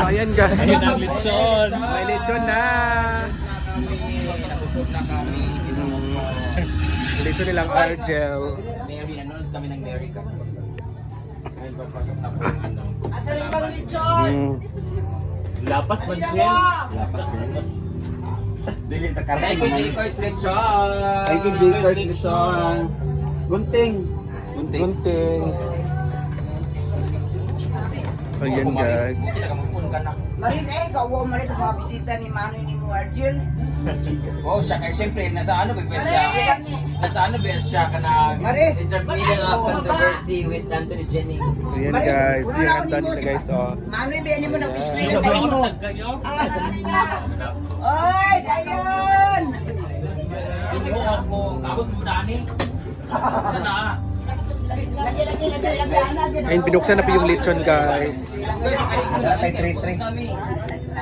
So ayan guys. Ayun ang lechon. May lechon na. Nabusog na kami. Dito nilang Argel. Mary, nanonood kami ng Mary kasi. Ngayon papasok na po yung ano. Mm. Lapas man siya. Lapas din. Dili ta Thank you, J-Coys Lechon! Thank you, Lechon. Gunting. Gunting. Gunting. Ayan guys. Na ka na. Maris, eh, gawa mo rin sa mga bisita ni Manoy ni mo, Arjun. Oh, siya kay syempre nasa ano ba siya? Nasa ano ba siya ka Maris! interpreting of controversy with Anthony Jennings. Ayan guys. Yung handa nila guys. Oh. Manoy, ba mo na bisita ako mo? nasag kayo? Oy, dayon! Hindi ko ako, abot mo dani. Sana ah. Ayun, binuksan na po yung lechon guys. Tay tre tre.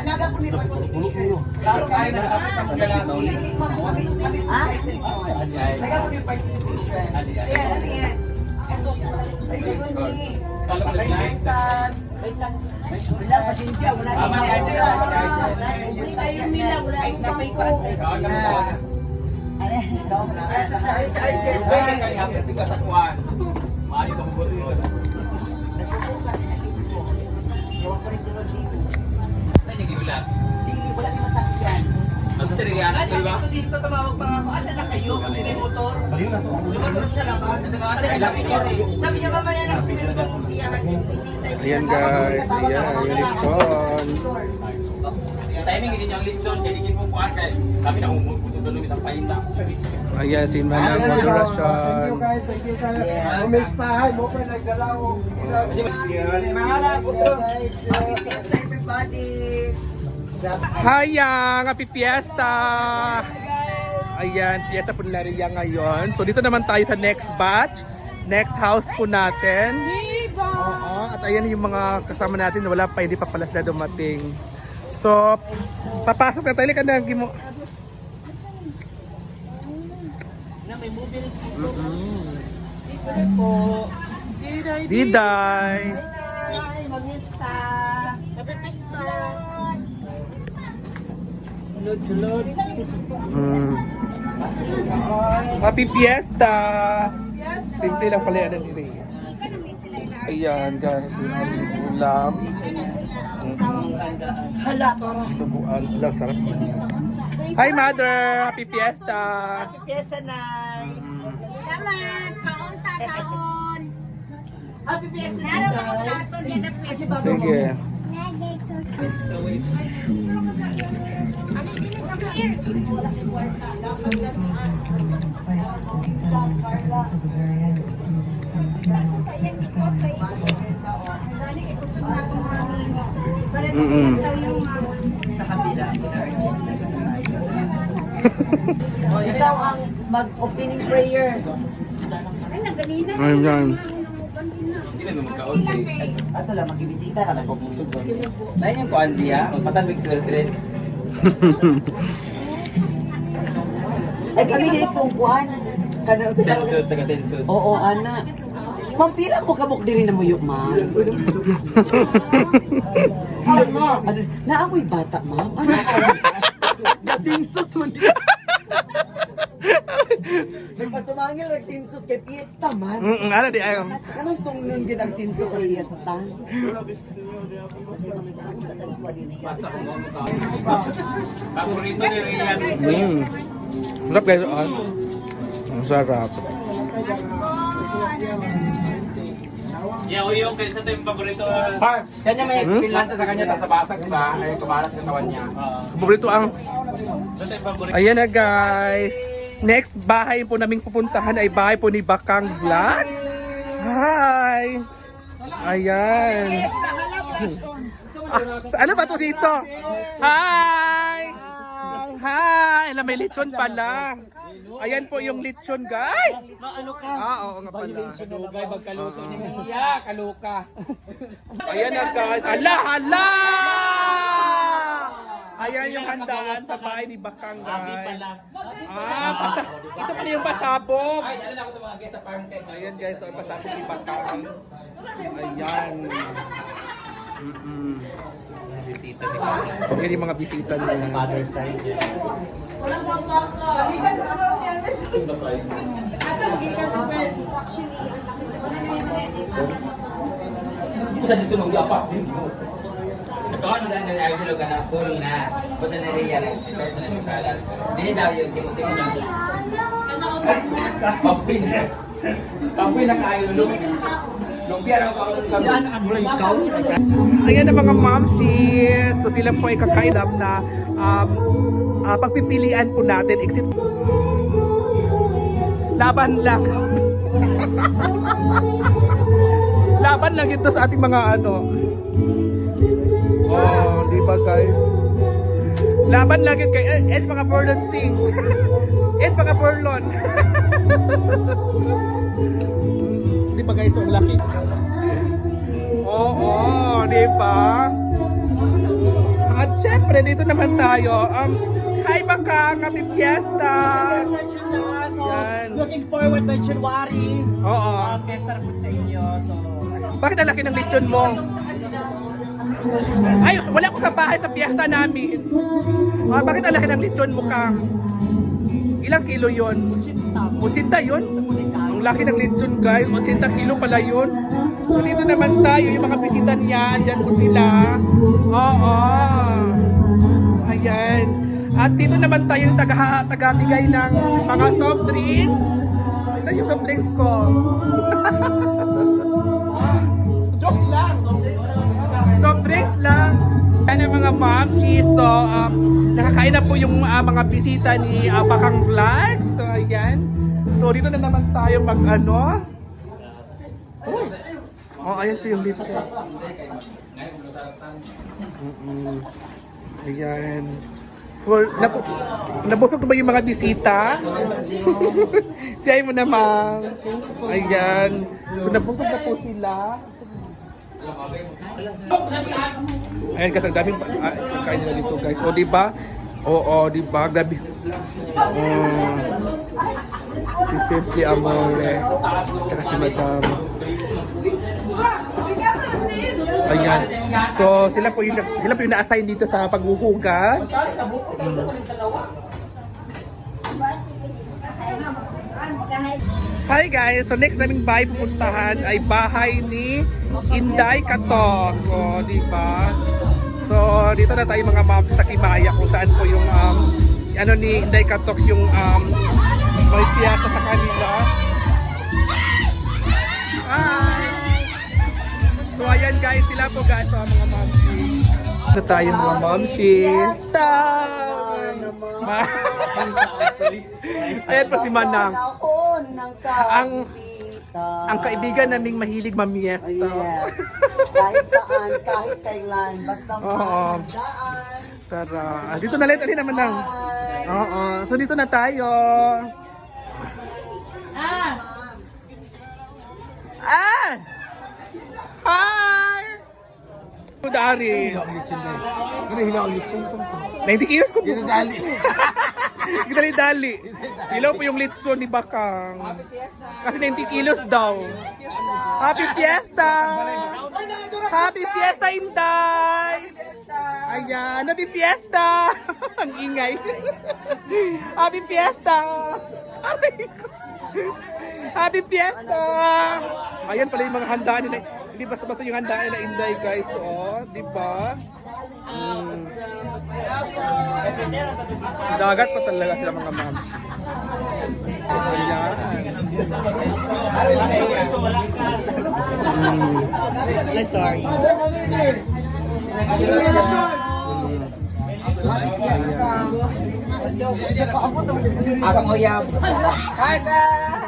Naga ko ni Bulok ko yung Yan, ano yan? Si Rodrigo. Saan yung giulat? Di, wala si masakyan. Mas tinigyan sa iba? dito tumawag pa. Asan na kayo? Kasi may motor. Baliw na to. Sa labas. Sa nag-aantay ka sa motor eh. Sabi niya mamaya na kasi meron pang iyakan yung Ayan guys. Ayan. Yung. Yung timing hindi niya ang lechon, kaya hindi mo kuhan kay kami na umubusog doon isang pahinta. Ayan si Manang Modulation. guys. Thank you guys. Umis tahay mo pa nagdalaw. Mahala to. Happy Fiesta everybody. Hayang! Happy Fiesta! Ayan, Fiesta Punlaria ngayon. So dito naman tayo sa next batch. Next house po natin. Oo, at ayan yung mga kasama natin. Wala pa, hindi pa pala sila dumating. So, papasok na tayo. Ka na, gimo. Diday! Hi, mag-fiesta. Happy Fiesta. Mm. Happy Fiesta! Simple lang pala yan Ray. Ayan guys, yung ating ulam. Hala, toro. Subuan. Alam, sarap. Hi mother! Happy Fiesta! Happy Fiesta, Nay. Salamat! Kaunta taon! Happy Fiesta, Nay. Kasi bago Sige. Mm-mm. Ikaw ang mag-opening prayer. Ayan. Hindi na naman kaunti. Ato lang, mag-ibisita ka na. Pabusog doon. Dahil yung kuhan diya, magpatalbig sweltres. Ay, kami dito kung kuhan. Kana Census, taga-census. Oo, ana. Ma'am, pila mo kabuk diri na mo yung ma'am? ano, naamoy bata, ma'am? Ano? Nasingsos mo di. Nagpasumangil ng sinsos kay piyesta, man. Mm-mm. Ano di ayun? Anong tungnon din ang sinsos sa ka. Paborito ni Rian. Mm. Sarap guys. Ah. Ang sarap. Yeah, o yung kaya sa yung paborito. Par, kanya may Hmm? pinlanta sa kanya, tapos nabasag, di ba? Ay, kumalat sa katawan niya. Ah, Paborito ang... Sa yung paborito. Ayan na guys. Next bahay po naming pupuntahan ay bahay po ni Bakang Vlog. Hi! Ayan. Ah, ano ba to dito? Hi! Hi! Alam, may lechon pala. Ayan po yung lechon, guys. Maano ka? Ah, oo nga pala. Kalugay, magkaluto ni Mia, kaluka. Ayan na guys. Ala, hala! Ayan yung handaan sa bahay ni Bakang, Abi guys. pala. Ah, pasa- ito pala yung pasabog. Ay, dala na ako mga guys sa farm cake. Ayan guys, so pasabog ni Bakang. Ayan. Mm-mm. Bisita ni yung mga bisita niya. Other side. Bisa dito nung gapas din. Ito ano lang na ayaw nila na full na. Punta na rin yan. Dessert na yung salad. Hindi daw yung timo-timo na. Papoy na. Papoy na kaayo nung. Lumpia raw kaulo ng kami. Ayan ang mga momsies. So sila po ay kakailam na um, ah, pagpipilian po natin except laban lang. laban lang ito sa ating mga ano. Oh, di ba guys? Laban yun kay eh, es mga Porlon sing. es mga Porlon. di ba guys, ang laki. Oo, di ba? At syempre, dito naman tayo. Um, hi baka, happy fiesta! So, Yan. looking forward by January. Oo. Uh, fiesta na po sa inyo. So, Bakit ang laki ng lechon mo? Ay, wala ko sa bahay sa fiesta namin. Ah, bakit ang laki ng lechon mo kang? Ilang kilo yon? chinta. 80 yun? Ang laki ng lechon guys, 80 kilo pala yun. So dito naman tayo, yung mga bisita niya, andyan po sila. Oo. Ayan. At dito naman tayo yung taga, taga-bigay ng mga soft drinks. Ito yung soft drinks ko. Joke lang. Soft drinks lang. Yan ang mga mamsi. So, um, nakakain na po yung ah, mga bisita ni uh, Bakang Vlog. So, ayan. So, dito na naman tayo mag ano. Oh, ayan po yung dito. Mm-mm. Ayan. So, napu nabusog ba yung mga bisita? Siyay mo naman. Ayan. So, nabusog na po sila. Ayan kasi ang daming ah, pagkain nila dito guys. O, di ba? Oo, di ba? Grabe. Oh. Si Simply Amore. Tsaka si Madam. Ayan. So, sila po yung, sila po yung na-assign dito sa paghuhugas. Hi guys! So next naming bahay pupuntahan ay bahay ni Inday Katok. O, di ba? So dito na tayo mga ma'am sa Kimaya kung saan po yung um, ano ni Inday Katok yung um, may piyasa sa kanila. Hi! So ayan guys, sila po guys sa mga ma'am. Ito tayo mga ma'am. Stop! Ma Ayan po si Manang. Ang-. Ang kaibigan naming mahilig mamiesta. Yes. kahit saan, kahit kailan. Basta Oo. mahandaan. Tara. Ah, dito na lang. Alin naman lang. Oo. So dito na tayo. Ah! Ah! Hi! Dari. Ano hilaw ang lechon sa mga? 90 kilos ko. Ginadali. Ginali-dali. Ilaw po yung litso ni Bakang. Kasi 90 kilos daw. Happy Fiesta! Happy Fiesta, Inday! Ayan, Happy Fiesta! Ang ingay. Happy Fiesta! Happy Fiesta! Ayan pala yung mga handaan nila. Hindi basta-basta yung handaan nila Inday guys. Oh, di ba? Mm. Dagat pa talaga sila mga moms. Ayan. Sorry. Happy Fiesta. Akong uyab. Ay, hapon.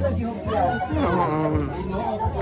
Lagi hugyaw. Oo.